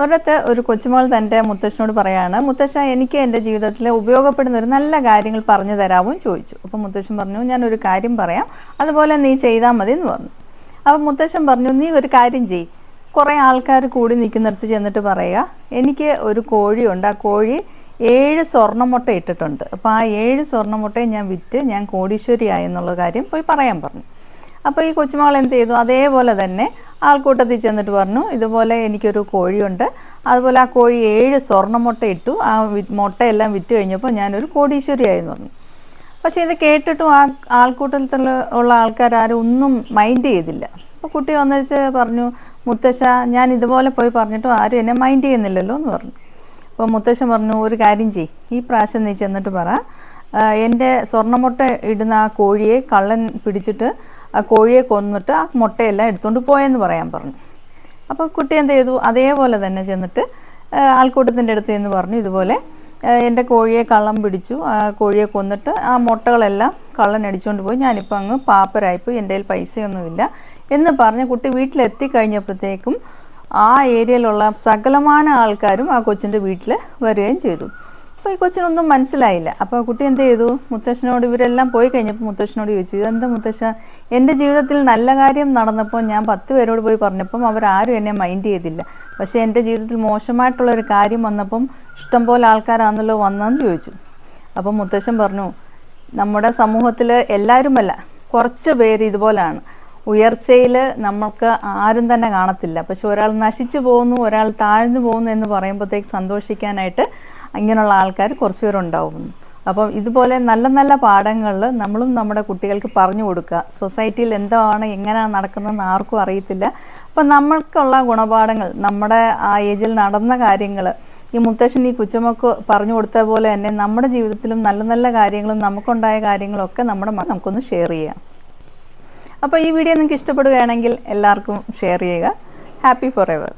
ഒരിടത്ത് ഒരു കൊച്ചുമോൾ തന്റെ മുത്തശ്ശനോട് പറയാണ് മുത്തശ്ശ എനിക്ക് എന്റെ ജീവിതത്തിൽ ഉപയോഗപ്പെടുന്ന ഒരു നല്ല കാര്യങ്ങൾ പറഞ്ഞു എന്ന് ചോദിച്ചു. അപ്പോൾ മുത്തശ്ശൻ പറഞ്ഞു ഞാൻ ഒരു കാര്യം പറയാം അതുപോലെ നീ ചെയ്താൽ മതി എന്ന് പറഞ്ഞു. അപ്പോൾ മുത്തശ്ശൻ പറഞ്ഞു നീ ഒരു കാര്യം ചെയ് കുറേ ആൾക്കാർ കൂടി നിൽക്കുന്നിടത്ത് ചെന്നിട്ട് പറയുക എനിക്ക് ഒരു കോഴിയുണ്ട് ആ കോഴി ഏഴ് സ്വർണമുട്ട ഇട്ടിട്ടുണ്ട്. അപ്പോൾ ആ ഏഴ് സ്വർണമുട്ടയെ ഞാൻ വിറ്റ് ഞാൻ കോടീശ്വരിയായെന്നുള്ള കാര്യം പോയി പറയാൻ പറഞ്ഞു. അപ്പോൾ ഈ കൊച്ചുമകൾ എന്ത് ചെയ്തു? അതേപോലെ തന്നെ ആൾക്കൂട്ടത്തിൽ ചെന്നിട്ട് പറഞ്ഞു ഇതുപോലെ എനിക്കൊരു കോഴിയുണ്ട്. അതുപോലെ ആ കോഴി ഏഴ് സ്വർണമുട്ട ഇട്ടു. ആ മുട്ടയെല്ലാം വിറ്റ് കഴിഞ്ഞപ്പോൾ ഞാനൊരു കോടീശ്വരിയായെന്ന് പറഞ്ഞു. പക്ഷേ ഇത് കേട്ടിട്ടും ആ ആൾക്കൂട്ടത്തിൽ ഉള്ള ആൾക്കാർ ആരും ഒന്നും മൈൻഡ് ചെയ്തില്ല. അപ്പോൾ കുട്ടി വന്നിച്ച് പറഞ്ഞു മുത്തശ്ശ ഞാൻ ഇതുപോലെ പോയി പറഞ്ഞിട്ടും ആരും എന്നെ മൈൻഡ് ചെയ്യുന്നില്ലല്ലോ എന്ന് പറഞ്ഞു. അപ്പോൾ മുത്തശ്ശൻ പറഞ്ഞു ഒരു കാര്യം ചെയ് ഈ പ്രാവശ്യം നീ ചെന്നിട്ട് പറ. എന്റെ സ്വർണമുട്ട ഇടുന്ന ആ കോഴിയെ കള്ളൻ പിടിച്ചിട്ട് ആ കോഴിയെ കൊന്നിട്ട് ആ മുട്ടയെല്ലാം എടുത്തുകൊണ്ട് പോയെന്ന് പറയാൻ പറഞ്ഞു. അപ്പോൾ കുട്ടി എന്ത് ചെയ്തു? അതേപോലെ തന്നെ ചെന്നിട്ട് ആൾക്കൂട്ടത്തിന്റെ അടുത്ത് എന്ന് പറഞ്ഞു ഇതുപോലെ എന്റെ കോഴിയെ കള്ളം പിടിച്ചു. ആ കോഴിയെ കൊന്നിട്ട് ആ മുട്ടകളെല്ലാം കള്ളൻ അടിച്ചുകൊണ്ട് പോയി. ഞാനിപ്പോൾ അങ്ങ് പാപ്പരായിപ്പോയി. എന്റെ കയ്യിൽ പൈസയൊന്നുമില്ല എന്ന് പറഞ്ഞ് കുട്ടി വീട്ടിലെത്തി കഴിഞ്ഞപ്പോഴത്തേക്കും ആ ഏരിയയിലുള്ള സകലമാന ആൾക്കാരും ആ കൊച്ചിന്റെ വീട്ടിൽ വരികയും ചെയ്തു. അപ്പോൾ ഈ കൊച്ചിനൊന്നും മനസ്സിലായില്ല. അപ്പോൾ കുട്ടി എന്ത് ചെയ്തു? മുത്തശ്ശനോട് ഇവരെല്ലാം പോയി കഴിഞ്ഞപ്പോൾ മുത്തശ്ശനോട് ചോദിച്ചു ഇതെന്താ മുത്തശ്ശ? എന്റെ ജീവിതത്തിൽ നല്ല കാര്യം നടന്നപ്പോൾ ഞാൻ പത്ത് പേരോട് പോയി പറഞ്ഞപ്പം അവരാരും എന്നെ മൈൻഡ് ചെയ്തില്ല. പക്ഷേ എന്റെ ജീവിതത്തിൽ മോശമായിട്ടുള്ളൊരു കാര്യം വന്നപ്പം ഇഷ്ടംപോലെ ആൾക്കാരാണല്ലോ വന്നതെന്ന് ചോദിച്ചു. അപ്പം മുത്തശ്ശൻ പറഞ്ഞു നമ്മുടെ സമൂഹത്തിൽ എല്ലാവരുമല്ല കുറച്ച് പേര് ഇതുപോലാണ്. ഉയർച്ചയിൽ നമ്മൾക്ക് ആരും തന്നെ കാണത്തില്ല. പക്ഷെ ഒരാൾ നശിച്ചു പോകുന്നു ഒരാൾ താഴ്ന്നു പോകുന്നു എന്ന് പറയുമ്പോഴത്തേക്ക് സന്തോഷിക്കാനായിട്ട് ഇങ്ങനെയുള്ള ആൾക്കാർ കുറച്ച് പേരുണ്ടാവുന്നു അപ്പം ഇതുപോലെ നല്ല നല്ല പാഠങ്ങളിൽ നമ്മളും നമ്മുടെ കുട്ടികൾക്ക് പറഞ്ഞു കൊടുക്കുക. സൊസൈറ്റിയിൽ എന്താണ് എങ്ങനെയാണ് നടക്കുന്നതെന്ന് ആർക്കും അറിയത്തില്ല. അപ്പം നമ്മൾക്കുള്ള ഗുണപാഠങ്ങൾ നമ്മുടെ ആ ഏജിൽ നടന്ന കാര്യങ്ങൾ ഈ മുത്തശ്ശൻ ഈ കുച്ചമ്മക്ക് പറഞ്ഞു കൊടുത്ത പോലെ തന്നെ നമ്മുടെ ജീവിതത്തിലും നല്ല നല്ല കാര്യങ്ങളും നമുക്കുണ്ടായ കാര്യങ്ങളൊക്കെ നമ്മുടെ നമുക്കൊന്ന് ഷെയർ ചെയ്യാം അപ്പോൾ ഈ വീഡിയോ നിങ്ങൾക്ക് ഇഷ്ടപ്പെടുകയാണെങ്കിൽ എല്ലാവർക്കും ഷെയർ ചെയ്യുക. Happy forever.